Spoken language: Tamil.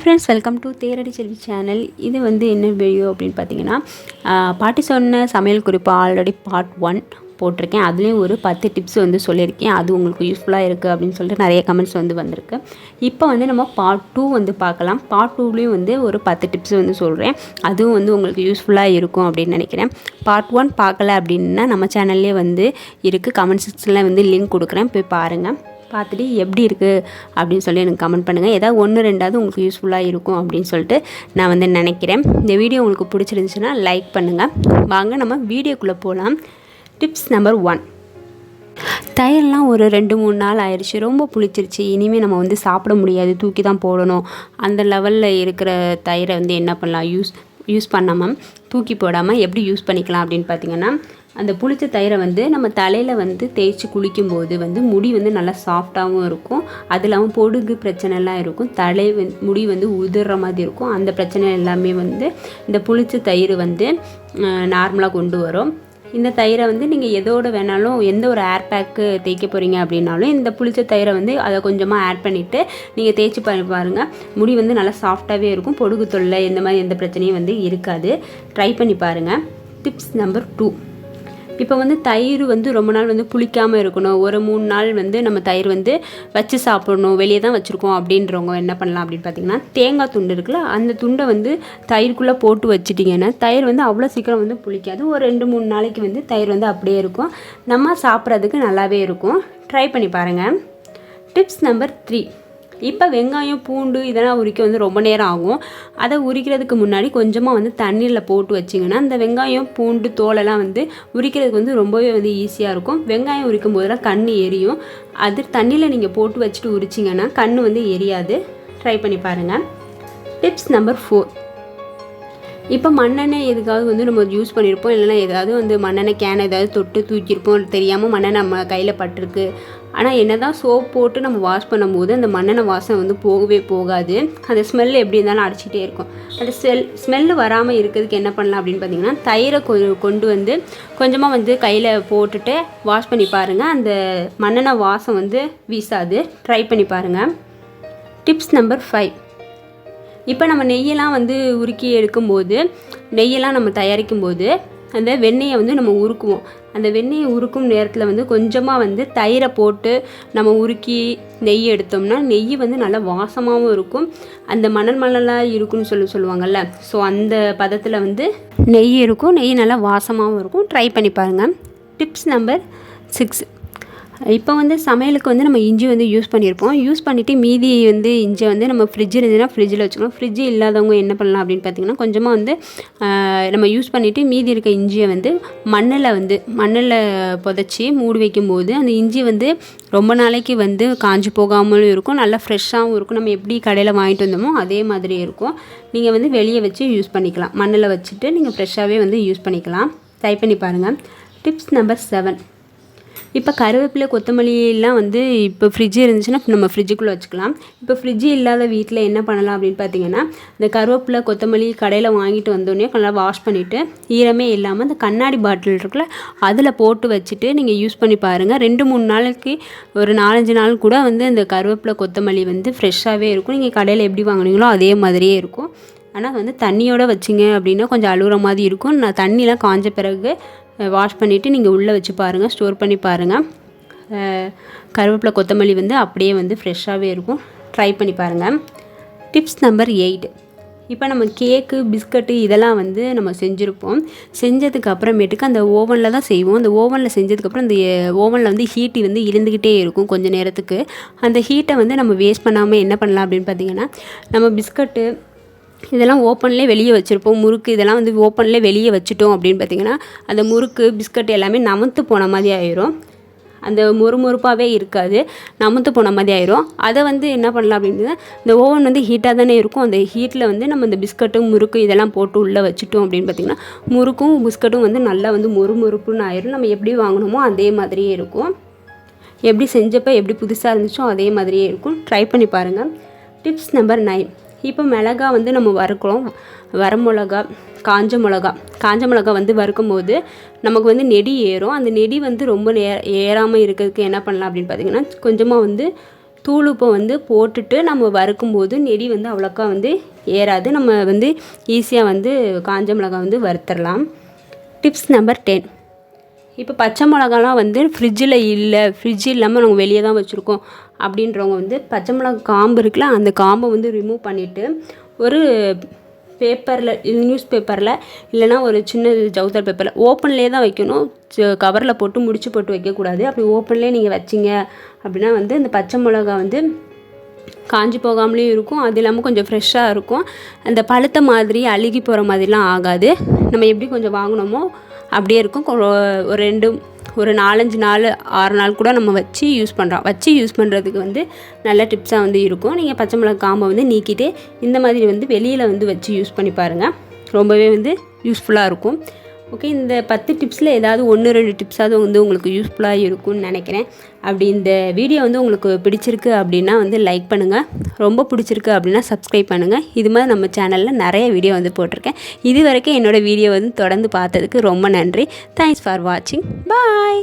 Friends welcome to Theradi Selvi channel இது வந்து என்ன வீடியோ அப்படின்னு பார்த்தீங்கன்னா பாட்டி சொன்ன சமையல் குறிப்பு ஆல்ரெடி பார்ட் ஒன் போட்டிருக்கேன். அதுலேயும் ஒரு பத்து டிப்ஸ் வந்து சொல்லியிருக்கேன். அது உங்களுக்கு யூஸ்ஃபுல்லாக இருக்குது அப்படின்னு சொல்லிட்டு நிறைய கமெண்ட்ஸ் வந்து வந்திருக்கு. இப்போ வந்து நம்ம பார்ட் டூ வந்து பார்க்கலாம். பார்ட் டூலேயும் வந்து ஒரு பத்து டிப்ஸ் வந்து சொல்கிறேன் அதுவும் வந்து உங்களுக்கு யூஸ்ஃபுல்லாக இருக்கும் அப்படின்னு நினைக்கிறேன். பார்ட் ஒன் பார்க்கல அப்படின்னா நம்ம சேனல்லே வந்து இருக்குது கமெண்ட் செக்ஷனில் வந்து லிங்க் கொடுக்குறேன். போய் பாருங்கள் பார்த்துட்டு எப்படி இருக்குது அப்படின்னு சொல்லி எனக்கு கமெண்ட் பண்ணுங்கள் ஏதாவது ஒன்று ரெண்டாவது உங்களுக்கு யூஸ்ஃபுல்லாக இருக்கும் அப்படின்னு சொல்லிட்டு நான் வந்து நினைக்கிறேன். இந்த வீடியோ உங்களுக்கு பிடிச்சிருந்துச்சுன்னா லைக் பண்ணுங்கள் வாங்க நம்ம வீடியோக்குள்ளே போகலாம் டிப்ஸ் நம்பர் ஒன் தயிர்லாம் ஒரு ரெண்டு மூணு நாள் ஆயிடுச்சு ரொம்ப புளிச்சிருச்சு. இனிமேல் நம்ம வந்து சாப்பிட முடியாது. தூக்கி தான் போடணும். அந்த லெவலில் இருக்கிற தயிரை வந்து என்ன பண்ணலாம்? யூஸ் யூஸ் பண்ணாமல் தூக்கி போடாமல் எப்படி யூஸ் பண்ணிக்கலாம் அப்படின்னு பார்த்தீங்கன்னா அந்த புளிச்ச தயிரை வந்து நம்ம தலையில் வந்து தேய்ச்சி குளிக்கும்போது வந்து முடி வந்து நல்லா சாஃப்டாகவும் இருக்கும். அது இல்லாமல் பொடுகு பிரச்சனைலாம் இருக்கும். தலை முடி வந்து உதிர்ற மாதிரி இருக்கும். அந்த பிரச்சனை எல்லாமே வந்து இந்த புளித்த தயிர் வந்து நார்மலாக கொண்டு வரும். இந்த தயிரை வந்து நீங்கள் எதோடு வேணாலும் எந்த ஒரு ஏர் பேக்கு தேய்க்க போகிறீங்க அப்படின்னாலும் இந்த புளிச்ச தயிரை வந்து அதை கொஞ்சமாக ஆட் பண்ணிவிட்டு நீங்கள் தேய்ச்சி பாருங்கள் முடி வந்து நல்லா சாஃப்டாகவே இருக்கும். பொடுகு தொல்லை இந்த மாதிரி எந்த பிரச்சனையும் வந்து இருக்காது. ட்ரை பண்ணி பாருங்கள் டிப்ஸ் நம்பர் டூ இப்போ வந்து தயிர் வந்து ரொம்ப நாள் வந்து புளிக்காமல் இருக்கணும். ஒரு மூணு நாள் வந்து நம்ம தயிர் வந்து வச்சு சாப்பிடணும். வெளியே தான் வச்சுருக்கோம் அப்படின்றவங்க என்ன பண்ணலாம் அப்படின்னு பார்த்தீங்கன்னா தேங்காய் துண்டு இருக்குல்ல அந்த துண்டை வந்து தயிருக்குள்ளே போட்டு வச்சுட்டிங்கன்னா தயிர் வந்து அவ்வளோ சீக்கிரம் வந்து புளிக்காது. ஒரு ரெண்டு மூணு நாளைக்கு வந்து தயிர் வந்து அப்படியே இருக்கும். நம்ம சாப்பிட்றதுக்கு நல்லாவே இருக்கும். ட்ரை பண்ணி பாருங்கள் டிப்ஸ் நம்பர் த்ரீ இப்போ வெங்காயம் பூண்டு இதெல்லாம் உரிக்க வந்து ரொம்ப நேரம் ஆகும். அதை உரிக்கிறதுக்கு முன்னாடி கொஞ்சமாக வந்து தண்ணீரில் போட்டு வச்சிங்கன்னா அந்த வெங்காயம் பூண்டு தோலெல்லாம் வந்து உரிக்கிறதுக்கு வந்து ரொம்பவே வந்து ஈஸியாக இருக்கும். வெங்காயம் உரிக்கும் போதெல்லாம் கண் எரியும். அது தண்ணியில் நீங்கள் போட்டு வச்சுட்டு உரிச்சிங்கன்னா கண் வந்து எரியாது. ட்ரை பண்ணி பாருங்கள் டிப்ஸ் நம்பர் ஃபோர் இப்போ மண்ணெண்ணெய் எதுக்காவது வந்து நம்ம யூஸ் பண்ணியிருப்போம். இல்லைன்னா ஏதாவது வந்து மண்ணெண்ணெய் கேனை ஏதாவது தொட்டு தூக்கியிருப்போம். தெரியாமல் மண்ணெண்ணெய் நம்ம கையில் பட்டிருக்கு. ஆனால் என்ன தான் சோப் போட்டு நம்ம வாஷ் பண்ணும்போது அந்த மண்ணெண்ணெய் வாசனை வந்து போகவே போகாது. அந்த ஸ்மெல் எப்படி இருந்தாலும் அடிச்சிட்டே இருக்கும். அந்த ஸ்மெல் ஸ்மெல்லு வராமல் இருக்கிறதுக்கு என்ன பண்ணலாம் அப்படின்னு பார்த்தீங்கன்னா தயிரை கொ கொண்டு வந்து கொஞ்சமாக வந்து கையில் போட்டுட்டு வாஷ் பண்ணி பாருங்கள் அந்த மண்ணெண்ணெய் வாசம் வந்து வீசாது. ட்ரை பண்ணி பாருங்கள் டிப்ஸ் நம்பர் ஃபைவ் இப்போ நம்ம நெய்யெல்லாம் வந்து உருக்கி எடுக்கும்போது நெய்யெல்லாம் நம்ம தயாரிக்கும் போது அந்த வெண்ணெயை வந்து நம்ம உருக்குவோம். அந்த வெண்ணெயை உருக்கும் நேரத்தில் வந்து கொஞ்சமாக வந்து தயிரை போட்டு நம்ம உருக்கி நெய் எடுத்தோம்னா நெய் வந்து நல்லா வாசமாகவும் இருக்கும். அந்த மணல் மணலாக இருக்கும்னு சொல்லி சொல்லுவாங்கள்ல ஸோ அந்த பதத்தில் வந்து நெய் இருக்கும். நெய் நல்லா வாசமாகவும் இருக்கும். ட்ரை பண்ணி பாருங்கள் டிப்ஸ் நம்பர் சிக்ஸ் இப்போ வந்து சமையலுக்கு வந்து நம்ம இஞ்சி வந்து யூஸ் பண்ணியிருப்போம். யூஸ் பண்ணிவிட்டு மீதி வந்து இஞ்சியை வந்து நம்ம ஃப்ரிட்ஜ் இருந்துச்சுன்னா ஃப்ரிட்ஜில் வச்சுக்கணும். ஃப்ரிட்ஜ் இல்லாதவங்க என்ன பண்ணலாம் அப்படின்னு பார்த்தீங்கன்னா கொஞ்சமாக வந்து நம்ம யூஸ் பண்ணிவிட்டு மீதி இருக்க இஞ்சியை வந்து மண்ணில் வந்து மண்ணில் புதைச்சி மூடி வைக்கும்போது அந்த இஞ்சி வந்து ரொம்ப நாளைக்கு வந்து காஞ்சி போகாமலும் இருக்கும். நல்லா ஃப்ரெஷ்ஷாகவும் இருக்கும். நம்ம எப்படி கடையில் வாங்கிட்டு வந்தோமோ அதே மாதிரி இருக்கும். நீங்கள் வந்து வெளியே வச்சு யூஸ் பண்ணிக்கலாம். மண்ணில் வச்சுட்டு நீங்கள் ஃப்ரெஷ்ஷாகவே வந்து யூஸ் பண்ணிக்கலாம். ட்ரை பண்ணி பாருங்கள் டிப்ஸ் நம்பர் செவன் இப்போ கருவேப்பிலை கொத்தமல்லியெல்லாம் வந்து இப்போ ஃப்ரிட்ஜ் இருந்துச்சுன்னா நம்ம ஃப்ரிட்ஜுக்குள்ளே வச்சுக்கலாம். இப்போ ஃப்ரிட்ஜ் இல்லாத வீட்டில் என்ன பண்ணலாம் அப்படின்னு பார்த்தீங்கன்னா இந்த கருவேப்பிலை கொத்தமல்லி கடையில் வாங்கிட்டு வந்தோடனே நல்லா வாஷ் பண்ணிவிட்டு ஈரமே இல்லாமல் அந்த கண்ணாடி பாட்டில் இருக்குல்ல அதில் போட்டு வச்சுட்டு நீங்கள் யூஸ் பண்ணி பாருங்கள் ரெண்டு மூணு நாளைக்கு ஒரு நாலஞ்சு நாள் கூட வந்து அந்த கருவேப்பிலை கொத்தமல்லி வந்து ஃப்ரெஷ்ஷாகவே இருக்கும். நீங்கள் கடையில் எப்படி வாங்குனீங்களோ அதே மாதிரியே இருக்கும். ஆனால் வந்து தண்ணியோடு வச்சிங்க அப்படின்னா கொஞ்சம் அழுகிற மாதிரி இருக்கும். நான் தண்ணிலாம் காஞ்ச பிறகு வாஷ் பண்ணிவிட்டு நீங்கள் உள்ளே வச்சு பாருங்கள் ஸ்டோர் பண்ணி பாருங்கள் கருவேப்பிலை கொத்தமல்லி வந்து அப்படியே வந்து ஃப்ரெஷ்ஷாகவே இருக்கும். ட்ரை பண்ணி பாருங்கள் டிப்ஸ் நம்பர் எயிட் இப்போ நம்ம கேக்கு பிஸ்கட்டு இதெல்லாம் வந்து நம்ம செஞ்சுருப்போம். செஞ்சதுக்கு அப்புறமேட்டுக்கு அந்த ஓவனில் தான் செய்வோம். அந்த ஓவனில் செஞ்சதுக்கப்புறம் அந்த ஓவனில் வந்து ஹீட்டு வந்து இருந்துக்கிட்டே இருக்கும் கொஞ்ச நேரத்துக்கு. அந்த ஹீட்டை வந்து நம்ம வேஸ்ட் பண்ணாமல் என்ன பண்ணலாம் அப்படின்னு பார்த்தீங்கன்னா நம்ம பிஸ்கட்டு இதெல்லாம் ஓப்பன்லேயே வெளியே வச்சுருப்போம். முறுக்கு இதெல்லாம் வந்து ஓப்பன்லேயே வெளியே வச்சுட்டோம் அப்படின்னு பார்த்தீங்கன்னா அந்த முறுக்கு பிஸ்கட் எல்லாமே நமத்து போன மாதிரி ஆயிரும். அந்த மொறுமொறுப்பாகவே இருக்காது. நமத்து போன மாதிரி ஆயிரும். அதை வந்து என்ன பண்ணலாம் அப்படின்னா இந்த ஓவன் வந்து ஹீட்டாக தானே இருக்கும். அந்த ஹீட்டில் வந்து நம்ம இந்த பிஸ்கட்டும் முறுக்கு இதெல்லாம் போட்டு உள்ளே வச்சுட்டோம் அப்படின்னு பார்த்தீங்கன்னா முறுக்கும் பிஸ்கட்டும் வந்து நல்லா வந்து மொறுமொறுப்புன்னு ஆயிரும். நம்ம எப்படி வாங்கினோமோ அதே மாதிரியே இருக்கும். எப்படி செஞ்சப்போ எப்படி புதுசாக இருந்துச்சோ அதே மாதிரியே இருக்கும். ட்ரை பண்ணி பாருங்கள் டிப்ஸ் நம்பர் நைன் இப்போ மிளகா வந்து நம்ம வறுக்கிறோம். வரமிளகா காஞ்ச மிளகா. காஞ்ச மிளகா வந்து வறுக்கும் போது நமக்கு வந்து நெடி ஏறும். அந்த நெடி வந்து ரொம்ப ஏ ஏறாமல் இருக்கிறதுக்கு என்ன பண்ணலாம் அப்படின்னு பார்த்தீங்கன்னா கொஞ்சமாக வந்து தூளுப்பை வந்து போட்டுட்டு நம்ம வறுக்கும்போது நெடி வந்து அவ்வளோக்கா வந்து ஏறாது. நம்ம வந்து ஈஸியாக வந்து காஞ்ச மிளகா வந்து வறுத்துடலாம். Tips number ten. இப்போ பச்சை மிளகாலாம் வந்து ஃப்ரிட்ஜில் இல்லை. ஃப்ரிட்ஜ் இல்லாமல் நாங்கள் வெளியே தான் வச்சுருக்கோம். அப்படின்றவங்க வந்து பச்சை மிளகா காம்பு இருக்குல்ல அந்த காம்பை வந்து ரிமூவ் பண்ணிவிட்டு ஒரு பேப்பரில் நியூஸ் பேப்பரில் இல்லைனா ஒரு சின்ன ஜவுத்தர் பேப்பரில் ஓப்பன்லேயே தான் வைக்கணும். கவரில் போட்டு முடிச்சு போட்டு வைக்கக்கூடாது. அப்படி ஓப்பன்லேயே நீங்கள் வச்சிங்க அப்படின்னா வந்து இந்த பச்சை மிளகா வந்து காஞ்சி போகாமலேயும் இருக்கும். அது இல்லாமல் கொஞ்சம் ஃப்ரெஷ்ஷாக இருக்கும். அந்த பழுத்த மாதிரி அழுகி போகிற மாதிரிலாம் ஆகாது. நம்ம எப்படி கொஞ்சம் வாங்கினோமோ அப்படியே இருக்கும். கொ- ஒரு ரெண்டு ஒரு நாலஞ்சு நாள் ஆறு நாள் கூட நம்ம வச்சு யூஸ் பண்ணுறோம் வச்சு யூஸ் பண்ணுறதுக்கு வந்து நல்ல டிப்ஸாக வந்து இருக்கும். நீங்கள் பச்சை மிளகா காம்பை வந்து நீக்கிட்டு இந்த மாதிரி வந்து வெளியில் வந்து வச்சு யூஸ் பண்ணி பாருங்கள் ரொம்பவே வந்து யூஸ்ஃபுல்லாக இருக்கும். ஓகே இந்த பத்து டிப்ஸில் ஏதாவது ஒன்று ரெண்டு டிப்ஸாவது வந்து உங்களுக்கு யூஸ்ஃபுல்லாக இருக்கும்னு நினைக்கிறேன். அப்படி இந்த வீடியோ வந்து உங்களுக்கு பிடிச்சிருக்கு அப்படின்னா வந்து லைக் பண்ணுங்கள் ரொம்ப பிடிச்சிருக்கு அப்படின்னா சப்ஸ்கிரைப் பண்ணுங்கள் இது மாதிரி நம்ம சேனலில் நிறைய வீடியோ வந்து போட்டிருக்கேன். இது வரைக்கும் என்னோடய வீடியோ வந்து தொடர்ந்து பார்த்ததுக்கு ரொம்ப நன்றி. தேங்க்ஸ் ஃபார் வாட்சிங் பாய்